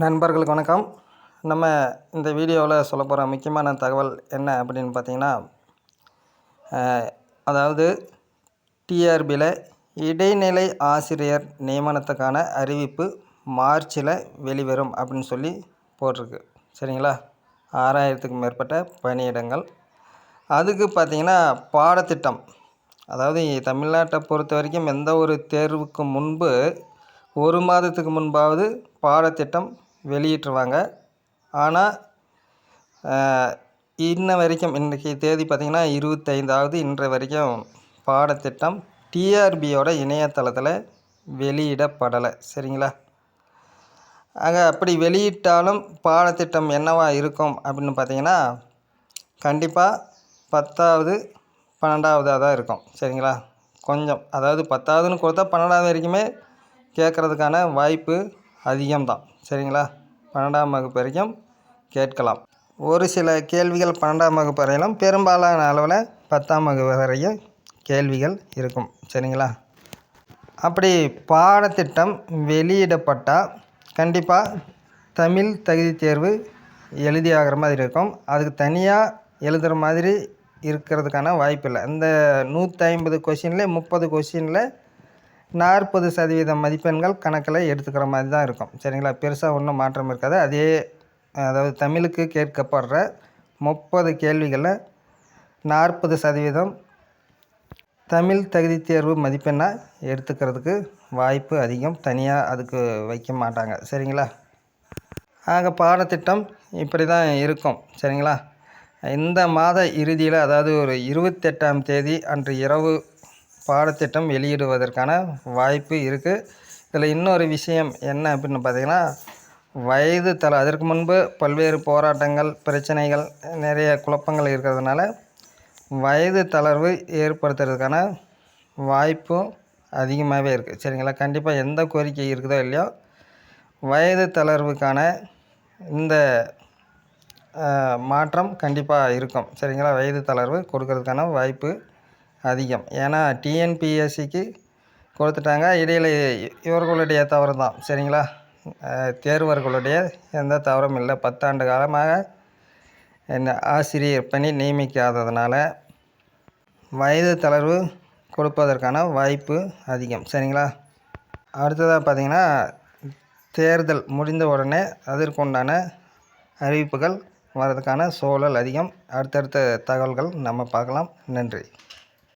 நண்பர்களுக்கு வணக்கம். நம்ம இந்த வீடியோவில் சொல்ல போகிற முக்கியமான தகவல் என்ன அப்படின்னு பார்த்தீங்கன்னா அதாவது டிஆர்பியில் இடைநிலை ஆசிரியர் நியமனத்துக்கான அறிவிப்பு மார்ச்சில் வெளிவரும் அப்படின்னு சொல்லி போட்டிருக்கு. சரிங்களா? ஆறாயிரத்துக்கு மேற்பட்ட பணியிடங்கள். அதுக்கு பார்த்தீங்கன்னா பாடத்திட்டம். அதாவது தமிழ்நாட்டை பொறுத்த வரைக்கும் எந்த ஒரு தேர்வுக்கு முன்பு ஒரு மாதத்துக்கு முன்பாவது பாடத்திட்டம் வெளியிட்டுருவாங்க. ஆனால் இன்ன வரைக்கும் இன்றைக்கி தேதி பார்த்திங்கன்னா இருபத்தைந்தாவது இன்று வரைக்கும் பாடத்திட்டம் டிஆர்பியோட இணையதளத்தில் வெளியிடப்படலை. சரிங்களா? ஆக அப்படி வெளியிட்டாலும் பாடத்திட்டம் என்னவா இருக்கும் அப்படின்னு பார்த்தீங்கன்னா கண்டிப்பாக பத்தாவது பன்னெண்டாவதாக தான் இருக்கும். சரிங்களா? கொஞ்சம் அதாவது பத்தாவதுன்னு கொடுத்தா பன்னெண்டாவது வரைக்குமே கேட்குறதுக்கான வாய்ப்பு அதிகம்தான். சரிங்களா? பன்னெண்டாம் வகுப்பு வரைக்கும் கேட்கலாம். ஒரு சில கேள்விகள் பன்னெண்டாம் வகுப்பு வரையிலும் பெரும்பாலான அளவில் பத்தாம் வகுப்பு வரையும் கேள்விகள் இருக்கும். சரிங்களா? அப்படி பாடத்திட்டம் வெளியிடப்பட்டால் கண்டிப்பாக தமிழ் தகுதி தேர்வு எழுதியாகிற மாதிரி இருக்கும். அதுக்கு தனியாக எழுதுகிற மாதிரி இருக்கிறதுக்கான வாய்ப்பு இல்லை இந்த நூற்றி ஐம்பது கொஷினில் முப்பது கொஷினில் நாற்பது சதவீதம் மதிப்பெண்கள் கணக்கில் எடுத்துக்கிற மாதிரி தான் இருக்கும். சரிங்களா? பெருசாக ஒன்றும் மாற்றம் இருக்காது. அதே அதாவது தமிழுக்கு கேட்கப்படுற முப்பது கேள்விகளில் நாற்பது சதவீதம் தமிழ் தகுதி தேர்வு மதிப்பெண்ணாக எடுத்துக்கிறதுக்கு வாய்ப்பு அதிகம். தனியாக அதுக்கு வைக்க மாட்டாங்க. சரிங்களா? ஆக பாடத்திட்டம் இப்படி தான் இருக்கும். சரிங்களா? இந்த மாத இறுதியில் அதாவது ஒரு இருபத்தெட்டாம் தேதி அன்று இரவு பாடத்திட்டம் வெளியிடுவதற்கான வாய்ப்பு இருக்குது இதில் இன்னொரு விஷயம் என்ன அப்படின்னு பார்த்தீங்கன்னா வயது தள அதற்கு முன்பு பல்வேறு போராட்டங்கள் பிரச்சனைகள் நிறைய குழப்பங்கள் இருக்கிறதுனால வயது தளர்வு ஏற்படுத்துறதுக்கான வாய்ப்பும் அதிகமாகவே இருக்குது சரிங்களா? கண்டிப்பாக எந்த கோரிக்கை இருக்குதோ இல்லையோ வயது தளர்வுக்கான இந்த மாற்றம் கண்டிப்பாக இருக்கும். சரிங்களா? வயது தளர்வு கொடுக்கறதுக்கான வாய்ப்பு அதிகம். ஏன்னா டிஎன்பிஎஸ்சிக்கு கொடுத்துட்டாங்க. இடையில் இவர்களுடைய தவறு தான் சரிங்களா தேர்வர்களுடைய எந்த தவறும் இல்லை. பத்தாண்டு காலமாக என்ன ஆசிரியர் பணி நியமிக்காததுனால வயது தளர்வு கொடுப்பதற்கான வாய்ப்பு அதிகம். சரிங்களா? அடுத்ததாக பார்த்திங்கன்னா தேர்தல் முடிந்த உடனே அதற்குண்டான அறிவிப்புகள் வரதுக்கான சூழல் அதிகம். அடுத்தடுத்த தகவல்கள் நம்ம பார்க்கலாம். நன்றி.